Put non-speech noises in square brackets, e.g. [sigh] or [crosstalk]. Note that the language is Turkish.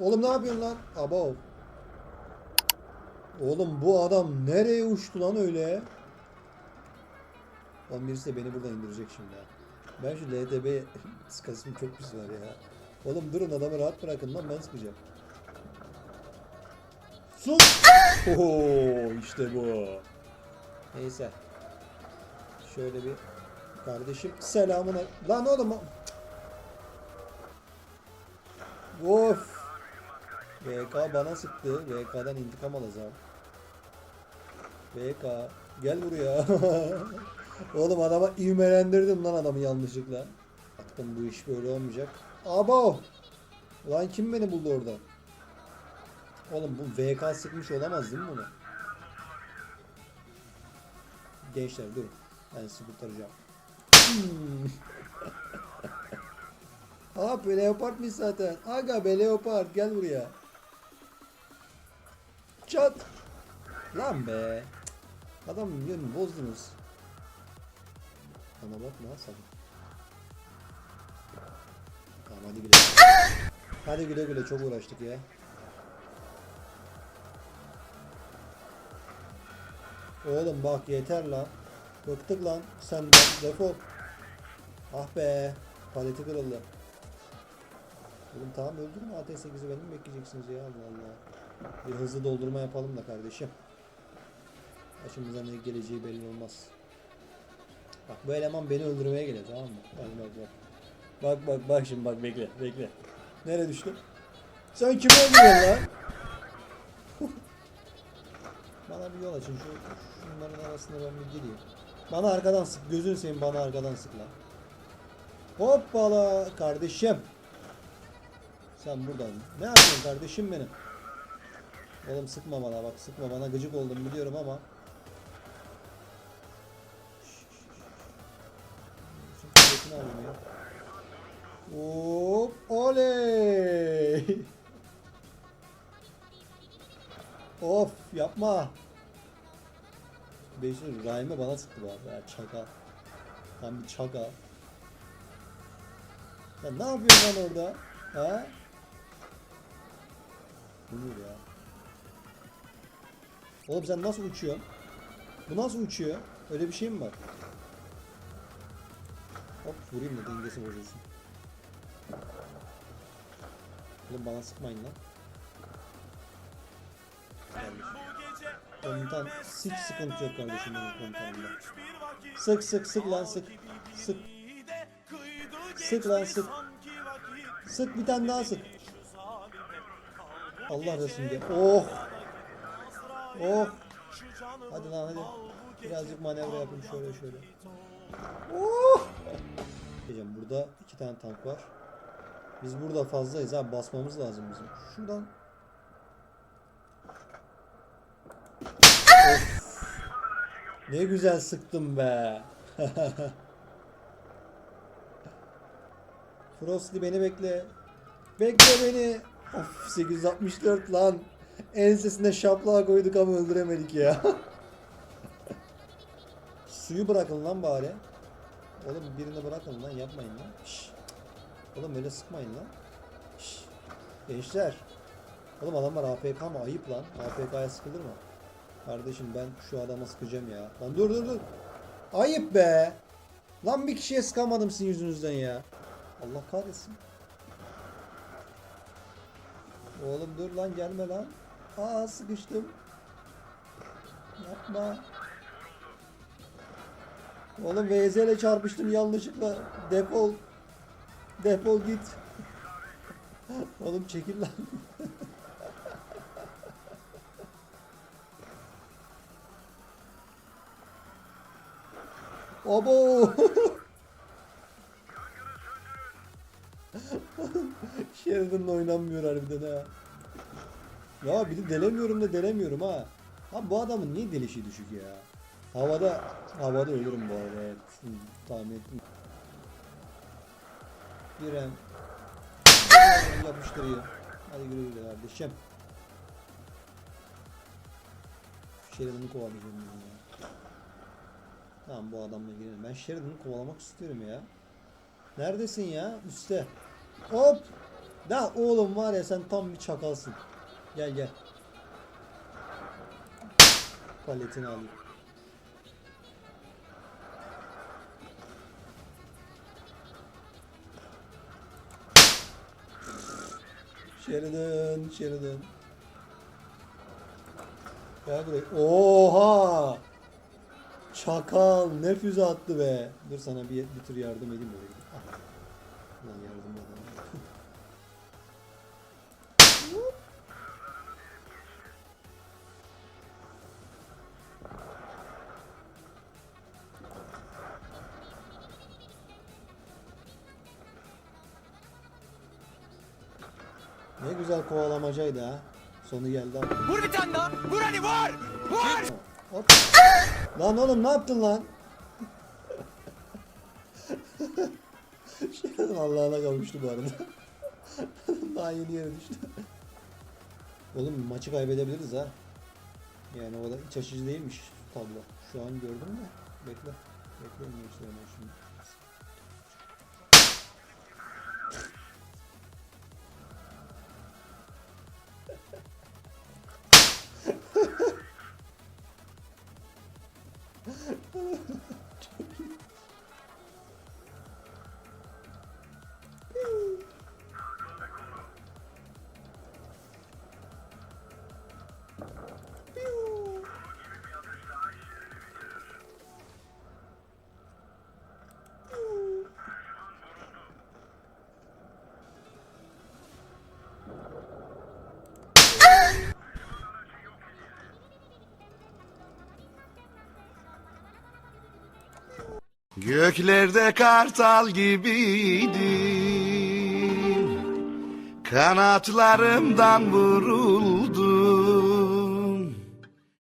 Oğlum ne yapıyorsun lan? Abo. Oğlum bu adam nereye uçtu lan öyle? Oğlum birisi de beni buradan indirecek şimdi ha. Ben şu LTB [laughs] sıkasım çok pis var ya. Oğlum durun adamı rahat bırakın lan ben sıkacağım. Sus! Oho işte bu. Neyse. Şöyle bir kardeşim selamına. Lan oğlum. Of. VK bana sıktı. VK'dan intikam alacağım. VK gel buraya. [laughs] Oğlum adama ivmelendirdim lan adamı yanlışlıkla. Baktım bu iş böyle olmayacak. Abo. Lan kim beni buldu orada? Oğlum bu VK sıkmış olamaz değil mi bunu? Gençler durun. Ben sizi kurtaracağım. Hmm. [laughs] Abi leopardmış zaten. Aga be leopard gel buraya. Çat. Lan be. Adam yönünü bozdunuz. Bana bak ne sakın. Tamam hadi güle. Hadi güle güle çok uğraştık ya. Oğlum bak yeter lan. Bıktık lan. Sen de defol. Ah be. Paleti kırıldı. Oğlum tamam öldürün AT8'i benim bekleyeceksiniz ya Allah Allah. Bir hızlı doldurma yapalım da kardeşim. Başımıza ne geleceği belli olmaz. Bak bu eleman beni öldürmeye geliyor tamam mı? Bak bak bak. Bak bak bak şimdi bak bekle bekle. Nereye düştüm? Sen kimi öldürüyorsun lan? [laughs] Bana bir yol açın şu şunların arasında ben bir gireyim. Bana arkadan sık gözünü seveyim bana arkadan sık lan. Hoppala kardeşim. Sen buradan ne yapıyorsun kardeşim benim? Oğlum sıkma bana bak sıkma bana gıcık oldum biliyorum ama. Ya. Hop oley. Of yapma. Beşir Rahime bana sıktı bu arada ya çaka. Tam bir çaka. Sen ne yapıyorsun lan orada? Ha? Buyur ya. Oğlum sen nasıl uçuyorsun? Bu nasıl uçuyor? Öyle bir şey mi var? Hop vurayım da dengesi bozulsun. Oğlum bana sıkmayın lan. Komutan hiç sıkıntı yok kardeşim benim komutanımda. Sık sık sık lan sık. Sık. Sık lan sık. Sık bir tane daha sık. Allah Resulü. Oh. Oh. Hadi lan hadi. Birazcık manevra yapayım şöyle şöyle. Oh. Burada iki tane tank var. Biz burada fazlayız abi basmamız lazım bizim. Şuradan. Of. Ne güzel sıktım be. [laughs] Frosty beni bekle. Bekle beni. Of 864 lan. Ensesine şaplağı koyduk ama öldüremedik ya. Suyu bırakın lan bari. Oğlum birini bırakın lan yapmayın lan. Şşş. Oğlum öyle sıkmayın lan. Şşş. Gençler. Oğlum adamlar APK mı? Ayıp lan. APK'ya sıkılır mı? Kardeşim ben şu adama sıkacağım ya. Lan dur dur dur. Ayıp be. Lan bir kişiye sıkamadım sizin yüzünüzden ya. Allah kahretsin. Oğlum dur lan gelme lan. Aa sıkıştım. Yapma. Oğlum VZ ile çarpıştım yanlışlıkla. Defol. Defol git. [laughs] Oğlum çekil lan. [laughs] Abo. [laughs] Sheridan'la oynanmıyor harbiden ha. Ya bir de delemiyorum da delemiyorum ha. Ha bu adamın niye delişi düşük ya? Havada havada ölürüm bu arada evet. Tahmin ettim. Birem yapıştırıyor. Hadi güle güle kardeşim. Sheridan'ı kovalayacağım ben ya. Tamam bu adamla girelim. Ben Sheridan'ı kovalamak istiyorum ya. Neredesin ya? Üste. Hop. Da oğlum var ya sen tam bir çakalsın. Gel gel. Paletini alayım. Sheridan, Sheridan. Gel buraya. Oha! Çakal ne füze attı be. Dur sana bir, bir tür yardım edeyim böyle. Ah. Lan yardım Ne güzel kovalamacaydı ha. Sonu geldi. Vur bir tane daha. Vur hadi vur. Vur. Hop. Lan oğlum ne yaptın lan? [laughs] Şey Allah'ına kavuştu bu arada. [laughs] Daha yeni yere düştü. Oğlum maçı kaybedebiliriz ha. Yani o da iç açıcı değilmiş tablo. Şu an gördün mü? Bekle. Bekle gençler ben şimdi. Göklerde kartal gibiydim Kanatlarımdan vuruldum